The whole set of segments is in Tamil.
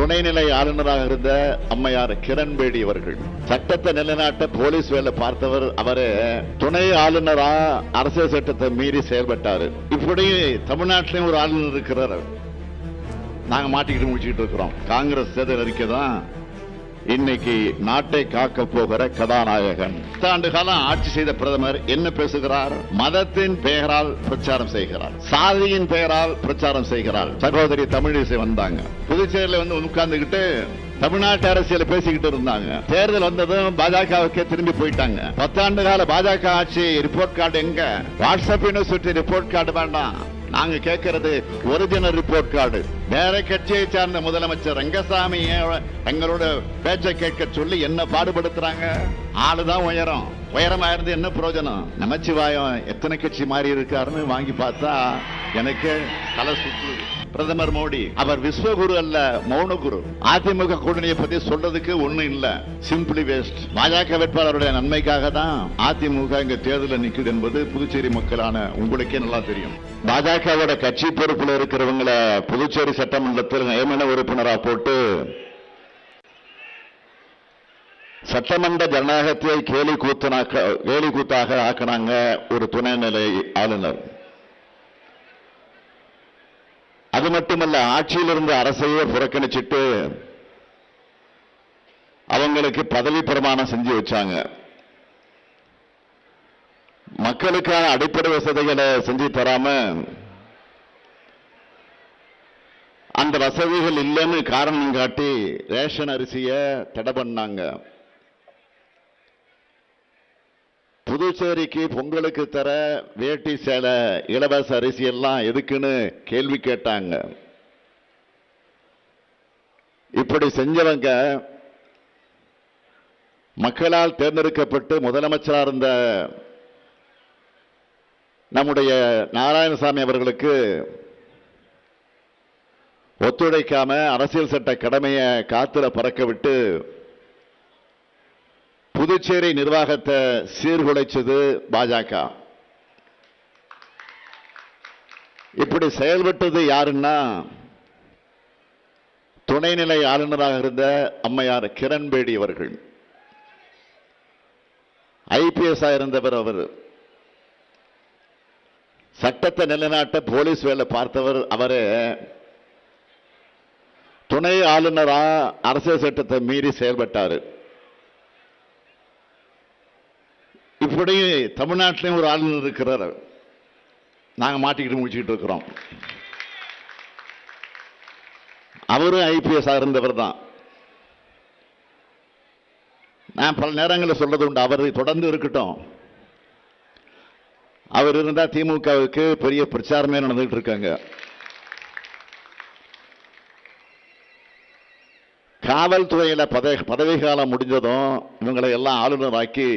துணைநிலை ஆளுநராக இருந்த அம்மையார் கிரண்பேடி அவர்கள். சட்டத்தை நிலைநாட்ட போலீஸ் வேலை பார்த்தவர் அவரு. துணை ஆளுநரா அரசியல் சட்டத்தை மீறி செயல்பட்டாரு. இப்படி தமிழ்நாட்டிலையும் ஒரு ஆளுநர் இருக்கிறார் நாங்க மாட்டிக்கிட்டு முடிச்சுக்கிட்டு இருக்கிறோம். காங்கிரஸ் தேர்தல் அறிக்கை தான் இன்னைக்கு நாட்டை காக்க போகிற கதாநாயகன். பத்தாண்டு காலம் ஆட்சி செய்த பிரதமர் என்ன பேசுகிறார்? மதத்தின் பெயரால் பிரச்சாரம் செய்கிறார். சாதியின் பெயரால் பிரச்சாரம் செய்கிறார். சகோதரி தமிழிசை வந்தாங்க. புதுச்சேரியில வந்து உட்கார்ந்துகிட்டு தமிழ்நாட்டு அரசியல பேசிக்கிட்டு இருந்தாங்க. தேர்தல் வந்ததும் பாஜகவுக்கே திரும்பி போயிட்டாங்க. பத்தாண்டு கால பாஜக ஆட்சி ரிப்போர்ட் கார்டு எங்க? வாட்ஸ்அப் யூனிவர்சிட்டி ரிப்போர்ட் கார்டு வேண்டாம். நாங்க கேட்கறது ஒரிஜினல் ரிப்போர்ட் கார்டு வேற கட்சியை சார்ந்த முதலமைச்சர் ரங்கசாமி எங்களோட பேச்சை கேட்க சொல்லி என்ன பாடுபடுத்துறாங்க? ஆளுதான் உயரம். உயரமா இருந்து என்ன பிரயோஜனம் நமச்சிவாயம் எத்தனை கட்சி மாறி இருக்காருன்னு வாங்கி பார்த்தா எனக்கு தலை சுற்றுது பிரதமர் மோடி அவர் விஸ்வகுரு அல்ல மௌன குரு அதிமுக கூட்டணியை பத்தி சொல்றதுக்கு ஒண்ணும் இல்ல. சிம்பிளி வேஸ்ட் பாஜக வேட்பாளருடைய நன்மைக்காக தான் அதிமுக இங்க தேர்தலில் நிக்குது என்பது புதுச்சேரி மக்களான உங்களுக்கே நல்லா தெரியும். பாஜகவோட கட்சி பொறுப்புல இருக்கிறவங்களை புதுச்சேரி சட்டமன்றத்தில் நியமன உறுப்பினரா போட்டு சட்டமன்ற ஜனநாயகத்தை கேலி கூத்தனாக்க கேலி கூத்தாக ஆக்கினாங்க ஒரு துணைநிலை ஆளுநர். அது மட்டுமல்ல ஆட்சியிலிருந்து அரசையே புறக்கணிச்சிட்டு அவங்களுக்கு பதவி பிரமாணம் செஞ்சு வச்சாங்க. மக்களுக்கான அடிப்படை வசதிகளை செஞ்சு தராம அந்த வசதிகள் இல்லைன்னு காரணம் காட்டி ரேஷன் அரிசியை தடை பண்ணாங்க. புதுச்சேரிக்கு பொங்கலுக்கு தர வேட்டி சேலை இலவச அரிசி எல்லாம் எதுக்குன்னு கேள்வி கேட்டாங்க. இப்படி செஞ்சவங்க மக்களால் தேர்ந்தெடுக்கப்பட்டு முதலமைச்சராக இருந்த நம்முடைய நாராயணசாமி அவர்களுக்கு ஒத்துழைக்காம அரசியல் சட்ட கடமையை காத்துல பறக்க விட்டு புதுச்சேரி நிர்வாகத்தை சீர்குலைச்சது பாஜக. இப்படி செயல்பட்டது யாருன்னா துணைநிலை ஆளுநராக இருந்த அம்மையார் கிரண்பேடி அவர்கள். ஐபிஎஸ் இருந்தவர் அவர். சட்டத்தை நிலைநாட்ட போலீஸ் வேலை பார்த்தவர் அவரே. துணை ஆளுநரா அரசியல் சட்டத்தை மீறி செயல்பட்டாரு. இப்படி தமிழ்நாட்டிலையும் ஒரு ஆளுநர் இருக்கிறார் நாங்கள் மாட்டிக்கிட்டு முடிச்சுக்கிட்டு இருக்கிறோம். அவரும் ஐபிஎஸ் இருந்தவர் தான். நான் பல நேரங்களில் சொல்றது உண்டு. அவர் தொடர்ந்து இருக்கட்டும். அவர் இருந்தால் திமுகவுக்கு பெரிய பிரச்சாரமே நடந்துகிட்டு இருக்காங்க. காவல்துறையில் பதவி பதவி காலம் முடிஞ்சதும் இவங்களை எல்லாம் ஆளுநராக்கி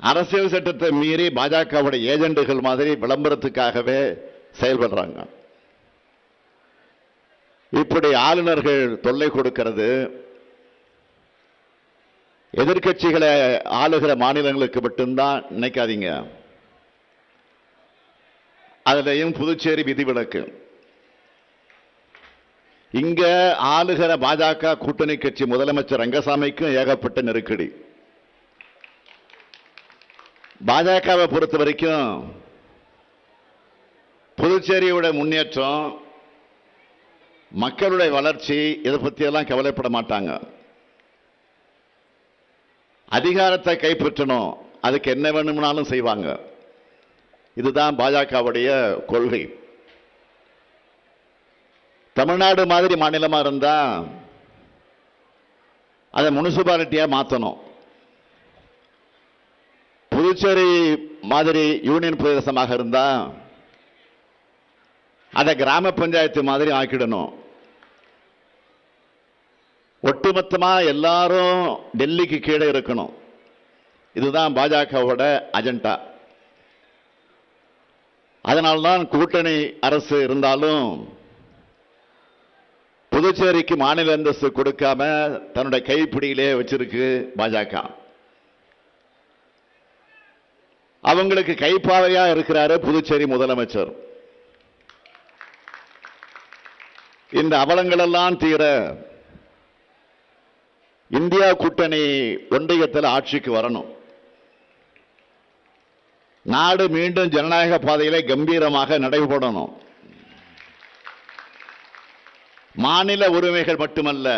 அரசியல் சட்டத்தை மீறி பாஜகவுடைய ஏஜெண்டுகள் மாதிரி விளம்பரத்துக்காகவே செயல்படுறாங்க. இப்படி ஆளுநர்கள் தொல்லை கொடுக்கிறது. எதிர்க்கட்சிகளை ஆளுகிற மாநிலங்களுக்கு மட்டும்தான் நினைக்காதீங்க. அதுலேயும் புதுச்சேரி விதிவிலக்கு இங்க ஆளுகிற பாஜக கூட்டணி கட்சி முதலமைச்சர் ரங்கசாமிக்கும் ஏகப்பட்ட நெருக்கடி. பாஜகவை பொறுத்த வரைக்கும் புதுச்சேரியோட முன்னேற்றம் மக்களுடைய வளர்ச்சி இதை பற்றியெல்லாம் கவலைப்பட மாட்டாங்க. அதிகாரத்தை கைப்பற்றணும் அதுக்கு என்ன வேணும்னாலும் செய்வாங்க. இதுதான் பாஜகவுடைய கொள்கை. தமிழ்நாடு மாதிரி மாநிலமாக இருந்தால் அதை முனிசிபாலிட்டியாக மாற்றணும் புதுச்சேரி மாதிரி யூனியன் பிரதேசமாக இருந்தால் அதை கிராம பஞ்சாயத்து மாதிரி ஆக்கிடணும். ஒட்டுமொத்தமாக எல்லாரும் டெல்லிக்கு கீழே இருக்கணும். இதுதான் பாஜகவோட அஜெண்டா. அதனால்தான் கூட்டணி அரசு இருந்தாலும் புதுச்சேரிக்கு மாநில அந்தஸ்து கொடுக்காம தன்னுடைய கைப்பிடியிலே வச்சிருக்கு பாஜக. அவங்களுக்கு கைப்பாவையா இருக்கிறாரு புதுச்சேரி முதலமைச்சர். இந்த அவலங்களெல்லாம் தீர இந்தியா கூட்டணி ஒன்றியத்தில் ஆட்சிக்கு வரணும். நாடு மீண்டும் ஜனநாயக பாதையிலே கம்பீரமாக நடைபெறணும். மாநில உரிமைகள் மட்டுமல்ல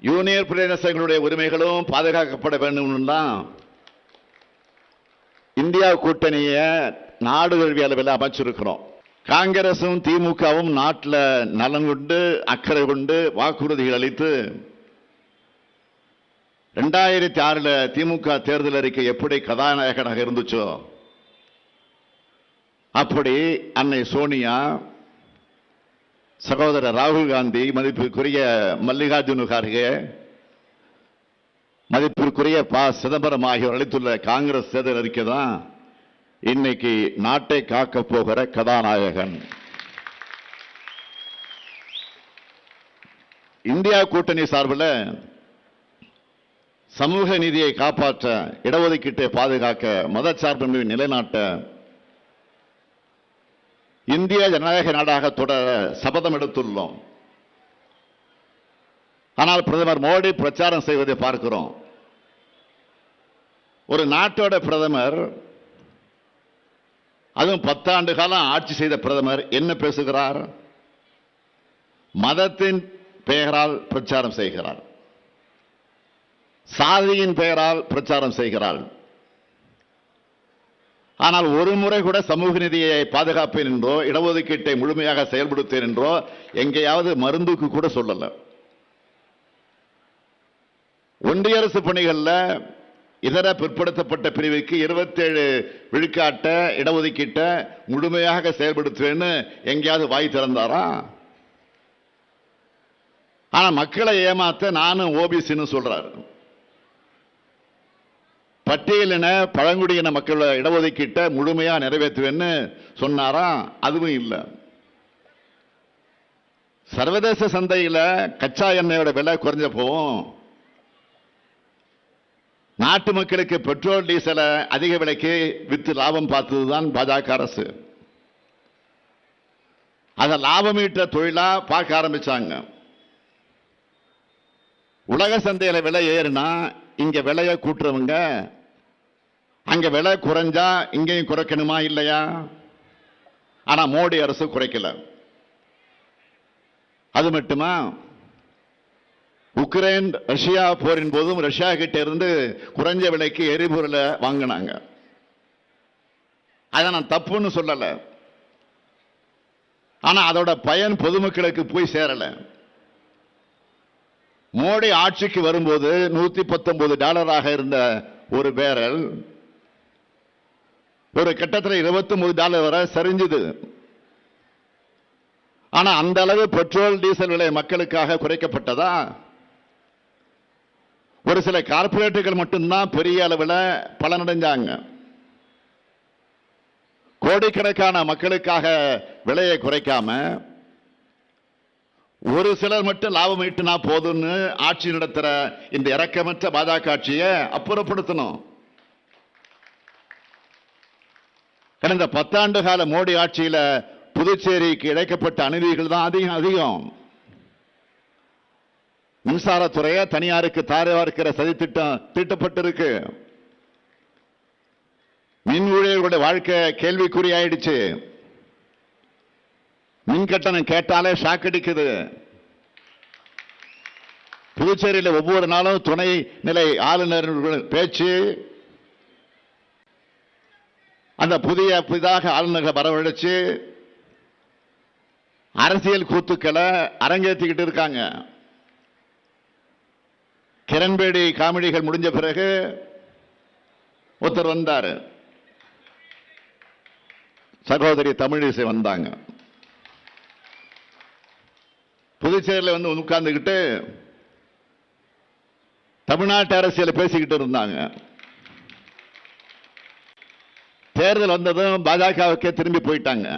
யூனியன் பிரதேசங்களுடைய உரிமைகளும் பாதுகாக்கப்பட வேண்டும் தான் இந்தியா கூட்டணியை நாடு தழுவிய அளவில் அமைச்சிருக்கிறோம். காங்கிரசும் திமுகவும் நாட்டில் நலன் கொண்டு அக்கறை கொண்டு வாக்குறுதிகள் அளித்து ரெண்டாயிரத்தி ஆறில் திமுக தேர்தல் அறிக்கை எப்படி கதாநாயகனாக இருந்துச்சோ அப்படி அன்னை சோனியா சகோதரர் ராகுல் காந்தி மதிப்பிற்குரிய மல்லிகார்ஜுன கார்கே மதிப்பிற்குரிய ப. சிதம்பரம் ஆகியோர் அளித்துள்ள காங்கிரஸ் தேர்தல் அறிக்கை தான் இன்னைக்கு நாட்டை காக்க போகிற கதாநாயகன். இந்தியா கூட்டணி சார்பில் சமூக நீதியை காப்பாற்ற இடஒதுக்கீட்டை பாதுகாக்க மதச்சார்பின்மை நிலைநாட்ட இந்திய ஜனநாயக நாடாக தொடர சபதம் எடுத்துள்ளோம். ஆனால் பிரதமர் மோடி பிரச்சாரம் செய்வதை பார்க்கிறோம். ஒரு நாட்டோட பிரதமர் அதுவும் பத்தாண்டு காலம் ஆட்சி செய்த பிரதமர் என்ன பேசுகிறார்? மதத்தின் பெயரால் பிரச்சாரம் செய்கிறார். சாதியின் பெயரால் பிரச்சாரம் செய்கிறார். ஆனால் ஒரு முறை கூட சமூக நிதியை பாதுகாப்பேன் என்றோ இடஒதுக்கீட்டை முழுமையாக செயல்படுத்தேன் என்றோ எங்கேயாவது மருந்துக்கு கூட சொல்லல. ஒன்றிய அரசு பணிகளில் இதர பிற்படுத்தப்பட்ட பிரிவுக்கு 27 விழுக்காட்ட இடஒதுக்கீட்ட முழுமையாக செயல்படுத்துவேன்னு எங்கேயாவது வாய் திறந்தாரா? ஆனா மக்களை ஏமாத்த நானும் ஓபிசின்னு சொல்றாரு. பட்டியலின பழங்குடியின மக்களோட இடஒதுக்கீட்ட முழுமையா நிறைவேற்றுவேன்னு சொன்னாரா? அதுவும் இல்லை. சர்வதேச சந்தையில் கச்சா எண்ணெயோட விலை குறைஞ்ச போவோம் நாட்டு மக்களுக்கு பெட்ரோல் டீசலை அதிக விலைக்கு விற்று லாபம் பார்த்தது தான் பாஜக அரசு. அதை லாபம் ஈட்ட தொழிலா பார்க்க ஆரம்பிச்சாங்க. உலக சந்தையில் விலை ஏறுனா இங்க விலையை கூட்டுறவங்க அங்க விலை குறைஞ்சா இங்கேயும் குறைக்கணுமா இல்லையா? ஆனா மோடி அரசு குறைக்கல. அது மட்டுமா? உக்ரைன் ரஷ்யா போரின் போதும் ரஷ்யா கிட்ட இருந்து குறைஞ்ச விலைக்கு எரிபொருளை வாங்கினாங்க. அதை நான் தப்புன்னு சொல்லலை. ஆனால் அதோட பயன் பொதுமக்களுக்கு போய் சேரலை. மோடி ஆட்சிக்கு வரும்போது நூற்றி பத்தொன்பது டாலராக இருந்த ஒரு பேரல் ஒரு கட்டத்தில் இருபத்தொம்பது டாலர் வரை சரிஞ்சுது. ஆனால் அந்த அளவு பெட்ரோல் டீசல் விலை மக்களுக்காக குறைக்கப்பட்டதா? ஒரு சில கார்பரேட்டுகள் மட்டும்தான் பெரிய அளவில் பலனடைஞ்சாங்க. கோடிக்கணக்கான மக்களுக்காக விலையை குறைக்காம ஒரு சிலர் மட்டும் லாபம் ஈட்டுனா போதும்னு ஆட்சி நடத்துற இந்த இரக்கமற்ற பாஜக ஆட்சியை அப்புறப்படுத்தணும். கடந்த பத்தாண்டு கால மோடி ஆட்சியில் புதுச்சேரிக்கு இழைக்கப்பட்ட அநீதிகள் தான் அதிகம் அதிகம். மின்சாரத்துறையை தனியாருக்கு தாரவார்க்கிற சதி திட்டம் தீட்டப்பட்டிருக்கு. மின் ஊழியர்களுடைய வாழ்க்கை கேள்விக்குறியாயிடுச்சு. மின் கட்டணம் கேட்டாலே ஷாக் அடிக்குது. புதுச்சேரியில் ஒவ்வொரு நாளும் துணை நிலை ஆளுநர் பேச்சு. அந்த புதிய புதிதாக ஆளுநர்களை வரவழைச்சு அரசியல் கூத்துக்களை அரங்கேற்றிக்கிட்டு இருக்காங்க. கிரண்பேடி காமெடிகள் முடிஞ்ச பிறகு ஒருத்தர் வந்தார். சகோதரி தமிழிசை வந்தாங்க. புதுச்சேரியில் வந்து உட்கார்ந்துக்கிட்டு தமிழ்நாட்டு அரசியலை பேசிக்கிட்டு இருந்தாங்க. தேர்தல் வந்ததும் பாஜகவுக்கே திரும்பி போயிட்டாங்க.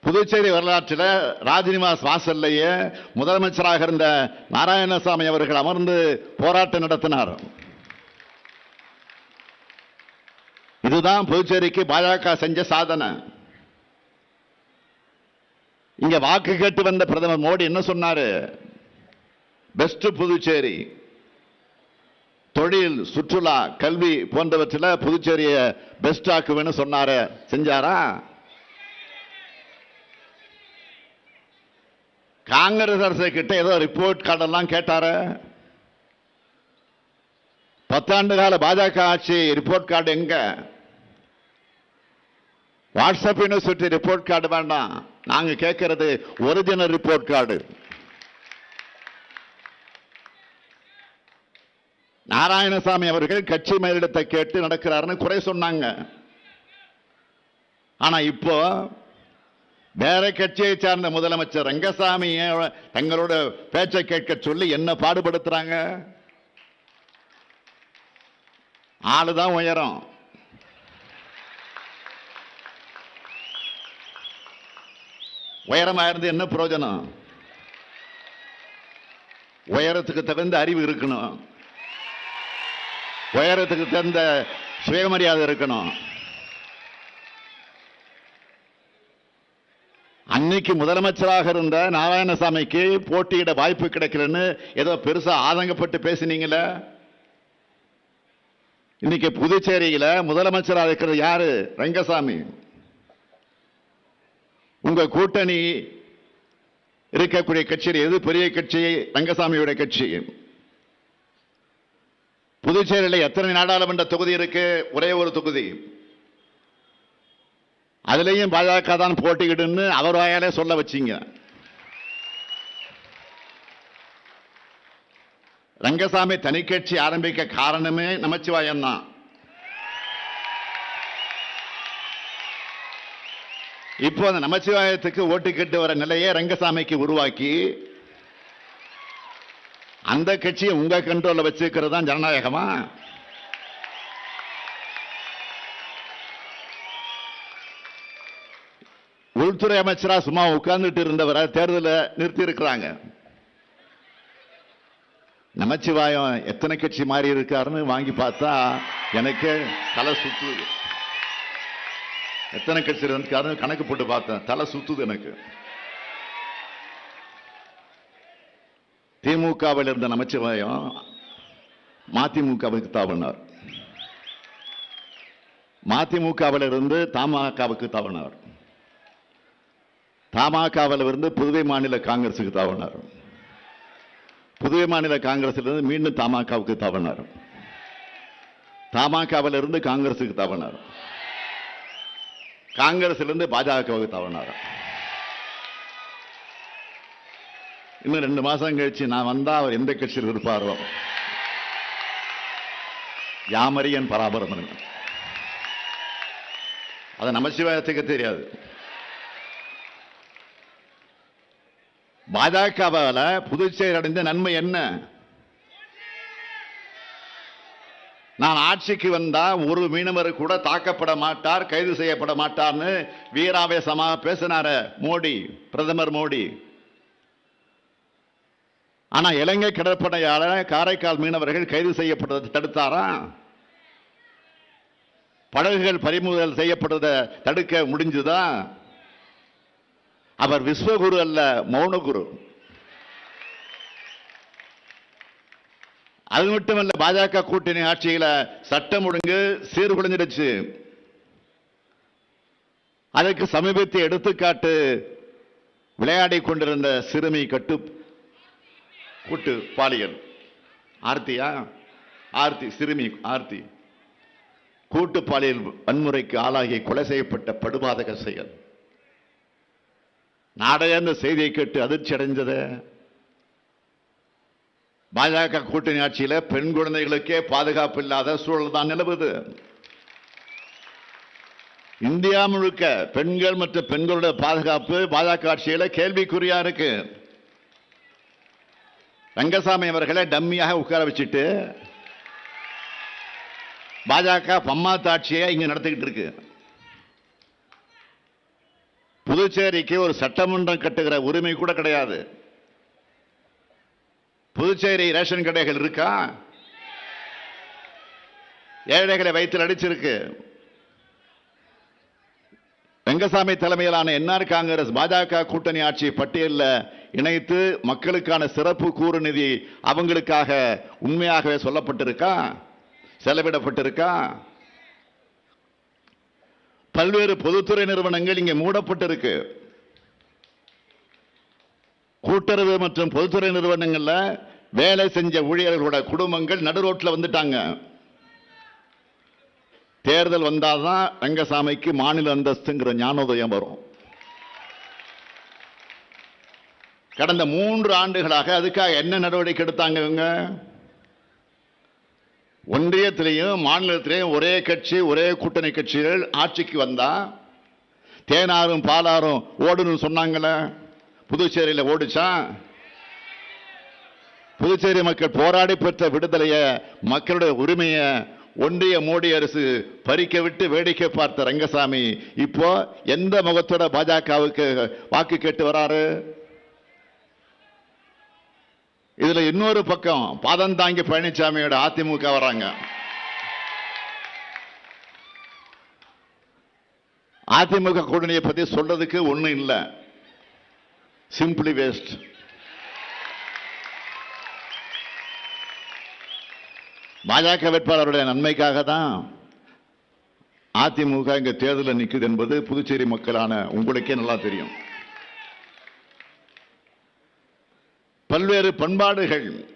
புதுச்சேரி வரலாற்றில் ராஜ்நிவாஸ் வாசல்லையே முதலமைச்சராக இருந்த நாராயணசாமி அவர்கள் அமர்ந்து போராட்டம் நடத்தினார். இதுதான் புதுச்சேரிக்கு பாஜக செஞ்ச சாதனை. இங்க வாக்கு கேட்டு வந்த பிரதமர் மோடி என்ன சொன்னாரு? பெஸ்ட் புதுச்சேரி தொழில் சுற்றுலா கல்வி போன்றவற்றில் புதுச்சேரியை பெஸ்ட் ஆக்குவேன்னு சொன்னாரு. செஞ்சாரா? காங்கிரஸ் அரசு கிட்ட ஏதோ ரிப்போர்ட் கார்டெல்லாம் கேட்டார. பத்தாண்டு கால பாஜக ஆட்சி ரிப்போர்ட் கார்டு எங்க? வாட்ஸ்அப் யூனிவர்சிட்டி ரிப்போர்ட் கார்டு வேண்டாம். நாங்க கேட்கறது ஒரிஜினல் ரிப்போர்ட் கார்டு நாராயணசாமி அவர்கள் கட்சி மேலிடத்தை கேட்டு நடக்கிறாருன்னு குறை சொன்னாங்க. ஆனா இப்போ வேற கட்சியை சார்ந்த முதலமைச்சர் ரங்கசாமியை தங்களோட பேச்சை கேட்க சொல்லி என்ன பாடுபடுத்துறாங்க? ஆளுதான் உயரம். உயரமா இருந்து என்ன பிரயோஜனம் உயரத்துக்கு தகுந்த அறிவு இருக்கணும். உயரத்துக்கு தகுந்த சுயமரியாதை இருக்கணும். அன்னைக்கு முதலமைச்சராக இருந்த நாராயணசாமிக்கு போட்டியிட வாய்ப்பு கிடைக்கலன்னு ஏதோ பெருசா ஆதங்கப்பட்டு பேசினீங்களே? இன்னைக்கு புதுச்சேரியில முதலமைச்சராக இருக்கிறது யாரு? ரங்கசாமி. உங்க கூட்டணி இருக்கக்கூடிய கட்சியில் எது பெரிய கட்சி? ரங்கசாமியோட கட்சி. புதுச்சேரியில் எத்தனை நாடாளுமன்ற தொகுதி இருக்கு? ஒரே ஒரு தொகுதி. அதுலேயும் பாஜக தான் போட்டிக்கிட்டுன்னு அவர் வாயாலே சொல்ல வச்சிங்க. ரங்கசாமி தனி கட்சி ஆரம்பிக்க காரணமே நமச்சிவாயம் தான். இப்போ அந்த நமச்சிவாயத்துக்கு ஓட்டு கேட்டு வர நிலையை ரங்கசாமிக்கு உருவாக்கி அந்த கட்சியை உங்க கண்ட்ரோலில் வச்சிருக்கிறது தான் ஜனநாயகமா? உள்துறை அமைச்சரா சும்மா உட்கார்ந்துட்டு இருந்தவரை தேர்தலை நிறுத்தி இருக்கிறாங்க நமச்சிவாயம் எத்தனை கட்சி மாறி இருக்காருன்னு வாங்கி பார்த்தா எனக்கு தலை சுத்துது. எத்தனை கட்சி இருக்காருன்னு கணக்கு போட்டு பார்த்தேன். தலை சுத்துது எனக்கு. திமுகவில் இருந்த நமச்சிவாயம் மதிமுகவுக்கு தாவினார் மதிமுகவில் இருந்து தமாகவுக்கு தாவினார் தமாகவில் இருந்து புதுவை மாநில காங்கிரஸுக்கு தவணார் புதுவை மாநில காங்கிரஸ்ல இருந்து மீண்டும் தமாகவுக்கு தவணார் தமாகவில் இருந்து காங்கிரஸுக்கு தவணார் காங்கிரஸ்ல இருந்து பாஜகவுக்கு தவணார் இன்னும் ரெண்டு மாசம் கழிச்சு நான் வந்தா அவர் எந்த கட்சியில் இருப்பாரோ? யாமரியன் பராபரம் அதை நமச்சிவாயத்துக்கு தெரியாது. பாஜகவால புதுச்சேரி அடைந்த நன்மை என்ன? நான் ஆட்சிக்கு வந்தா ஒரு மீனவர் கூட தாக்கப்பட மாட்டார் கைது செய்யப்பட மாட்டார்னு வீராவேசமாக பேசினார மோடி பிரதமர் மோடி. ஆனா இலங்கை கடற்படையால காரைக்கால் மீனவர்கள் கைது செய்யப்படுவதை தடுத்தாரா? படகுகள் பறிமுதல் செய்யப்படுவதை தடுக்க முடிஞ்சுதான் அவர் விஸ்வகுரு அல்ல மௌனகுரு. அது மட்டுமல்ல பாஜக கூட்டணி ஆட்சியில சட்டம் ஒழுங்கு சீர்குலைஞ்சிடுச்சு. அதற்கு சமீபத்திய எடுத்துக்காட்டு விளையாடி கொண்டிருந்த சிறுமி கட்டு கூட்டு பாலியல். ஆர்த்தியா? ஆர்த்தி சிறுமி ஆர்த்தி. கூட்டு பாலியல் வன்முறைக்கு ஆளாகி கொலை செய்யப்பட்ட படுபாதக செயல். நாடே அந்த செய்தியை கேட்டு அதிர்ச்சி அடைஞ்சது. பாஜக கூட்டணி ஆட்சியில் பெண் குழந்தைகளுக்கே பாதுகாப்பு இல்லாத சூழல் தான் நிலவுது. இந்தியா முழுக்க பெண்கள் மற்றும் பெண்களுடைய பாதுகாப்பு பாஜக ஆட்சியில் கேள்விக்குறியா இருக்கு. ரங்கசாமி அவர்களை டம்மியாக உட்கார வச்சுட்டு பாஜக பம்மா ஆட்சியை இங்கே நடத்திக்கிட்டு இருக்கு. புதுச்சேரிக்கு ஒரு சட்டமன்றம் கட்டுகிற உரிமை கூட கிடையாது. புதுச்சேரி ரேஷன் கடைகள் இருக்கா? ஏழைகளை வைத்து அடிச்சிருக்கு. ரங்கசாமி தலைமையிலான என்ஆர் காங்கிரஸ் பாஜக கூட்டணி ஆட்சி பட்டியலில் இணைத்து மக்களுக்கான சிறப்பு கூறு நிதி அவங்களுக்காக உண்மையாகவே சொல்லப்பட்டிருக்கா? செலவிடப்பட்டிருக்கா? பல்வேறு பொதுத்துறை நிறுவனங்கள் இங்கே மூடப்பட்டிருக்கு. கூட்டுறவு மற்றும் பொதுத்துறை நிறுவனங்கள்ல வேலை செஞ்ச ஊழியர்களோட குடும்பங்கள் நடுரோட்டில் வந்துட்டாங்க. தேர்தல் வந்தாதான் ரங்கசாமிக்கு மாநில அந்தஸ்துங்கிற ஞானோதயம் வரும். கடந்த மூன்று ஆண்டுகளாக அதுக்காக என்ன நடவடிக்கை எடுத்தாங்க இவங்க? ஒன்றியத்திலையும் மாநிலத்திலையும் ஒரே கட்சி ஒரே கூட்டணி கட்சிகள் ஆட்சிக்கு வந்தா தேனாரும் பாலாரும் ஓடுன்னு சொன்னாங்களே. புதுச்சேரியில் ஓடுச்சா? புதுச்சேரி மக்கள் போராடி பெற்ற விடுதலையை மக்களுடைய உரிமையை ஒன்றிய மோடி அரசு பறிக்க விட்டு வேடிக்கை பார்த்த ரங்கசாமி இப்போ எந்த முகத்தோட பாஜகவுக்கு வாக்கு கேட்டு வராரு? இதுல இன்னொரு பக்கம் பாதம் தாங்கி பழனிசாமியோட அதிமுக வராங்க. அதிமுக கூட்டணியை பத்தி சொல்றதுக்கு ஒண்ணும் இல்லை. சிம்பிளி வேஸ்ட் பாஜக வேட்பாளருடைய நன்மைக்காக தான் அதிமுக இங்க தேர்தலில் நிற்குது என்பது புதுச்சேரி மக்களான உங்களுக்கே நல்லா தெரியும். பல்வேறு பண்பாடுகள்.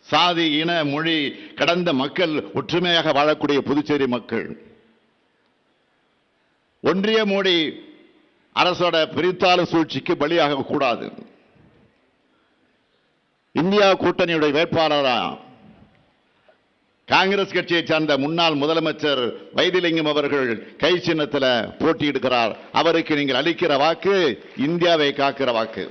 சாதி இன மொழி கடந்த மக்கள் ஒற்றுமையாக வாழக்கூடிய புதுச்சேரி மக்கள். ஒன்றிய மொழி அரசோட பிரித்தாள சூழ்ச்சிக்கு பலியாக கூடாது. இந்தியா கூட்டணியுடைய வேட்பாளரா காங்கிரஸ் கட்சியை சார்ந்த முன்னாள் முதலமைச்சர் வைத்திலிங்கம் அவர்கள் கை சின்னத்தில் போட்டியிடுகிறார். அவருக்கு நீங்கள் அளிக்கிற வாக்கு இந்தியாவை காக்கிற வாக்கு.